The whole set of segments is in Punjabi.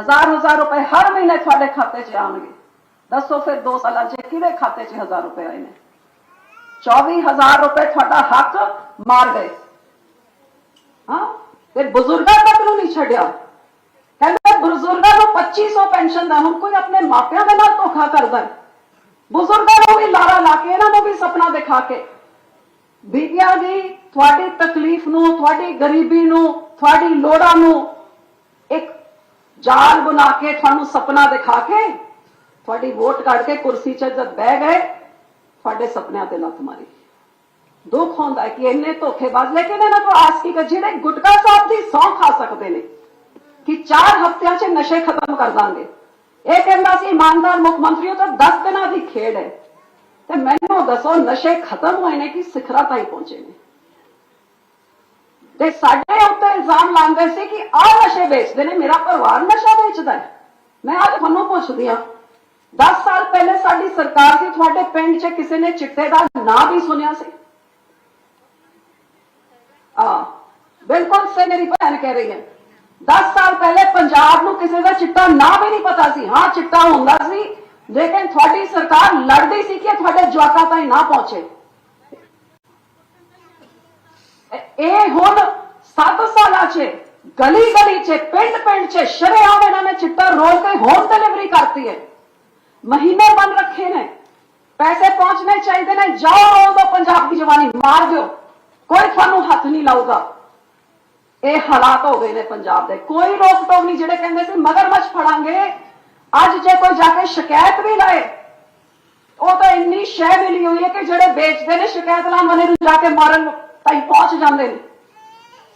ਹਜ਼ਾਰ ਹਜ਼ਾਰ ਰੁਪਏ ਹਰ ਮਹੀਨੇ ਤੁਹਾਡੇ ਖਾਤੇ 'ਚ ਆਉਣਗੇ। ਦੱਸੋ ਫਿਰ 2 ਸਾਲਾਂ 'ਚ ਕਿਹਦੇ ਖਾਤੇ 'ਚ ਹਜ਼ਾਰ ਰੁਪਏ ਆਏ ਨੇ? 24000 ਰੁਪਏ ਤੁਹਾਡਾ ਹੱਕ ਮਾਰ ਗਏ। ਹਾਂ? ਤੇ ਬਜ਼ੁਰਗਾਂ ਤੱਕ ਨੂੰ ਨਹੀਂ ਛੱਡਿਆ। ਕਹਿੰਦੇ ਬਜ਼ੁਰਗਾਂ ਨੂੰ 2500 ਪੈਨਸ਼ਨ ਦਾ ਹੁਣ ਕੋਈ ਆਪਣੇ ਮਾਪਿਆਂ ਦੇ ਨਾਲ ਧੋਖਾ ਕਰਦਾ ਹੈ। ਬਜ਼ੁਰਗਾਂ ਨੂੰ ਵੀ ਲਾਰਾ ਲਾ ਕੇ, ਇਹਨਾਂ ਨੂੰ ਵੀ ਸੁਪਨਾ ਦਿਖਾ ਕੇ। ਬੀਬੀਆਂ ਦੀ ਤੁਹਾਡੀ ਤਕਲੀਫ ਨੂੰ, ਤੁਹਾਡੀ ਗਰੀਬੀ ਨੂੰ, ਤੁਹਾਡੀ ਲੋੜਾਂ ਨੂੰ ਜਾਲ ਬਣਾ ਕੇ ਤੁਹਾਨੂੰ ਸੁਪਨਾ ਦਿਖਾ ਕੇ ਤੁਹਾਡੀ ਵੋਟ ਕੱਢ ਕੇ ਕੁਰਸੀ 'ਚ ਜਦ ਬਹਿ ਗਏ, ਤੁਹਾਡੇ ਸੁਪਨਿਆਂ ਤੇ ਲੱਤ ਮਾਰੀ। ਦੁੱਖ ਹੁੰਦਾ ਕਿ ਇੰਨੇ ਧੋਖੇਬਾਜ਼, ਲੇਕਿਨ ਇਹਨਾਂ ਤੋਂ ਆਸ ਕੀ ਕਰ ਜਿਹੜੇ ਗੁਟਕਾ ਸਾਹਿਬ ਦੀ ਸੌਂ ਖਾ ਸਕਦੇ ਨੇ, ਕਿ 4 ਹਫ਼ਤਿਆਂ 'ਚ ਨਸ਼ੇ ਖਤਮ ਕਰ ਦਾਂਗੇ। ਇਹ ਕਹਿੰਦਾ ਸੀ, ਇਮਾਨਦਾਰ ਮੁੱਖ ਮੰਤਰੀ, ਉਹ ਤਾਂ 10 ਦਿਨਾਂ ਦੀ ਖੇਡ ਹੈ। ਤੇ ਮੈਨੂੰ ਦੱਸੋ, ਨਸ਼ੇ ਖਤਮ ਹੋਏ ਨੇ ਕਿ ਸਿਖਰਾਂ ਤਾਈ ਪਹੁੰਚੇ ਨੇ? ਤੇ ਸਾਡੇ ਉੱਤੇ ਇਲਜ਼ਾਮ ਲਾਉਂਦੇ ਸੀ ਕਿ ਆਹ ਨਸ਼ੇ ਵੇਚਦੇ ਨੇ, ਮੇਰਾ ਪਰਿਵਾਰ ਨਸ਼ਾ ਵੇਚਦਾ ਹੈ। ਮੈਂ ਅੱਜ ਤੁਹਾਨੂੰ ਪੁੱਛਦੀ ਹਾਂ 10 ਸਾਲ ਪਹਿਲੇ ਸਾਡੀ ਸਰਕਾਰ ਸੀ, ਤੁਹਾਡੇ ਪਿੰਡ 'ਚ ਕਿਸੇ ਨੇ ਚਿੱਟੇ ਦਾ ਨਾਂ ਵੀ ਸੁਣਿਆ ਸੀ? ਆ ਬਿਲਕੁਲ ਸੇ ਮੇਰੀ ਭੈਣ ਕਹਿ ਰਹੀ ਹੈ। 10 ਸਾਲ ਪਹਿਲੇ ਪੰਜਾਬ ਨੂੰ ਕਿਸੇ ਦਾ ਚਿੱਟਾ ਨਾਂ ਵੀ ਨਹੀਂ ਪਤਾ ਸੀ। ਹਾਂ, ਚਿੱਟਾ ਹੁੰਦਾ ਸੀ, ਲੇਕਿਨ ਤੁਹਾਡੀ ਸਰਕਾਰ ਲੜਦੀ ਸੀ ਕਿ ਤੁਹਾਡੇ ਜਵਾਕਾਂ ਤਾਈਂ ਨਾ ਪਹੁੰਚੇ। ਇਹ- ਇਹ ਹੁਣ 7 ਸਾਲਾਂ 'ਚ ਗਲੀ ਗਲੀ 'ਚ ਪਿੰਡ ਪਿੰਡ 'ਚ ਸ਼ਰੇਆਮ ਇਹਨਾਂ ਨੇ ਚਿੱਟਾ ਰੋਲ ਕੇ ਹੋਮ ਡਿਲੀਵਰੀ ਕਰਤੀ ਹੈ ਮਹੀਨੇ ਬਨ ਰੱਖੇ ਨੇ ਪੈਸੇ ਪਹੁੰਚਣੇ ਚਾਹੀਦੇ ਨੇ ਜਾਓ ਰੋਲ ਦੋ ਪੰਜਾਬ ਦੀ ਜਵਾਨੀ ਮਾਰ ਦਿਓ ਕੋਈ ਤੁਹਾਨੂੰ ਹੱਥ ਨਹੀਂ ਲਾਊਗਾ ਇਹ ਹਾਲਾਤ ਹੋ ਗਏ ਨੇ ਪੰਜਾਬ ਦੇ ਕੋਈ ਰੋਕ ਟੋਕ ਨਹੀਂ ਜਿਹੜੇ ਕਹਿੰਦੇ ਸੀ ਮਗਰਮੱਛ ਫੜਾਂਗੇ ਅੱਜ ਜੇ ਕੋਈ ਜਾ ਕੇ ਸ਼ਿਕਾਇਤ ਵੀ ਲਾਏ ਉਹ ਤਾਂ ਇੰਨੀ ਸ਼ੈ ਮਿਲੀ ਹੋਈ ਹੈ ਕਿ ਜਿਹੜੇ ਵੇਚਦੇ ਨੇ ਸ਼ਿਕਾਇਤ ਲਾਉਣ ਵਾਲੇ ਨੂੰ ਜਾ ਕੇ ਮਾਰਨ ਤਾਈਂ ਪਹੁੰਚ ਜਾਂਦੇ ਨੇ।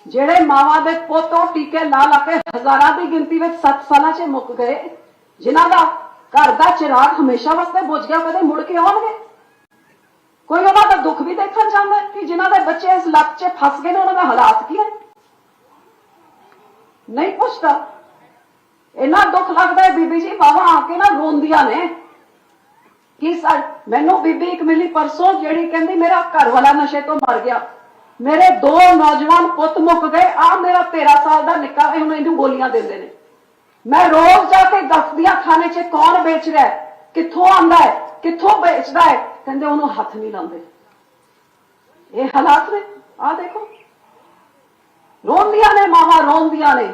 ਜਿਹੜੇ ਮਾਵਾਂ ਦੇ ਪੋਤੋ ਟੀਕੇ ਲਾ ਲਾ ਕੇ ਹਜ਼ਾਰਾਂ ਦੀ ਗਿਣਤੀ ਵਿੱਚ 7 ਸਾਲਾਂ 'ਚ ਮੁੱਕ ਗਏ। ਜਿਨ੍ਹਾਂ ਦਾ ਘਰ ਦਾ ਚਿਰਾਗ ਹਮੇਸ਼ਾ ਵਾਸਤੇ ਬੁਝ ਗਿਆ, ਕਦੇ ਮੁੜ ਕੇ ਆਉਣਗੇ। ਕੋਈ ਉਹਨਾਂ ਦਾ ਦੁੱਖ ਵੀ ਦੇਖਣ ਜਾਂਦਾ ਕਿ ਜਿਨ੍ਹਾਂ ਦੇ ਬੱਚੇ ਇਸ ਲੱਤ 'ਚ ਫਸ ਗਏ ਨੇ, ਉਹਨਾਂ ਦਾ ਹਾਲਾਤ ਕੀ ਹੈ? ਨਹੀਂ ਪੁੱਛਦਾ। ਇੰਨਾ ਦੁੱਖ ਲੱਗਦਾ ਹੈ ਬੀਬੀ ਜੀ ਬਾਵਾ ਆ ਕੇ ਨਾ ਰੋਂਦੀਆਂ ਨੇ। ਕਿ ਸਾ- ਮੈਨੂੰ ਬੀਬੀ ਇੱਕ ਮਿਲੀ ਪਰਸੋਂ ਜਿਹੜੀ ਕਹਿੰਦੀ, ਮੇਰਾ ਘਰ ਵਾਲਾ ਨਸ਼ੇ ਤੋਂ ਮਰ ਗਿਆ। ਮੇਰੇ ਦੋ ਨੌਜਵਾਨ ਪੁੱਤ ਮੁੱਕ ਗਏ ਆ ਮੇਰਾ 13 ਸਾਲ ਦਾ ਨਿੱਕਾ ਹੈ ਹੁਣ ਇਹਨੂੰ ਗੋਲੀਆਂ ਦਿੰਦੇ ਨੇ। ਮੈਂ ਰੋਜ਼ ਜਾ ਕੇ ਦੱਸਦੀ ਹਾਂ ਖਾਣੇ 'ਚ ਕੌਣ ਵੇਚ ਰਿਹਾ ਕਿੱਥੋਂ ਆਂਦਾ ਹੈ, ਕਿੱਥੋਂ ਵੇਚਦਾ ਹੈ, ਕਹਿੰਦੇ ਉਹਨੂੰ ਹੱਥ ਨਹੀਂ ਲਾਉਂਦੇ। ਇਹ ਹਾਲਾਤ ਨੇ ਆ ਦੇਖੋ। ਰੋਂਦੀਆਂ ਨੇ ਮਾਵਾਂ ਰੋਂਦੀਆਂ ਨੇ।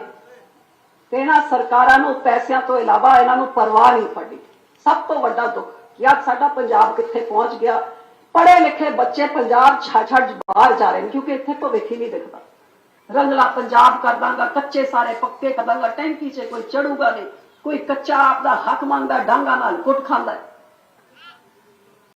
ਤੇ ਇਹਨਾਂ ਸਰਕਾਰਾਂ ਨੂੰ, ਪੈਸਿਆਂ ਤੋਂ ਇਲਾਵਾ ਇਹਨਾਂ ਨੂੰ ਪਰਵਾਹ ਨਹੀਂ ਪੜੀ ਸਭ ਤੋਂ ਵੱਡਾ ਦੁੱਖ ਕਿ ਅੱਜ ਸਾਡਾ ਪੰਜਾਬ ਕਿੱਥੇ ਪਹੁੰਚ ਗਿਆ? ਪੜ੍ਹੇ ਲਿਖੇ ਬੱਚੇ ਪੰਜਾਬ ਛੱਡ ਛੱਡ ਬਾਹਰ ਜਾ ਰਹੇ ਨੇ ਕਿਉਂਕਿ ਇੱਥੇ ਭਵਿੱਖ ਹੀ ਨਹੀਂ ਦਿਖਦਾ ਰੰਗਲਾ ਪੰਜਾਬ ਕਰ ਦਾਂਗਾ ਕੱਚੇ ਸਾਰੇ ਪੱਕੇ ਕਰ ਦਾਂਗਾ ਟੈਂਕੀ 'ਚ ਕੋਈ ਚੜੂਗਾ ਨਹੀਂ ਕੋਈ ਕੱਚਾ ਆਪਦਾ ਹੱਕ ਮੰਗਦਾ ਡਾਂਗਾ ਨਾਲ ਕੁੱਟ ਖਾਂਦਾ ਹੈ।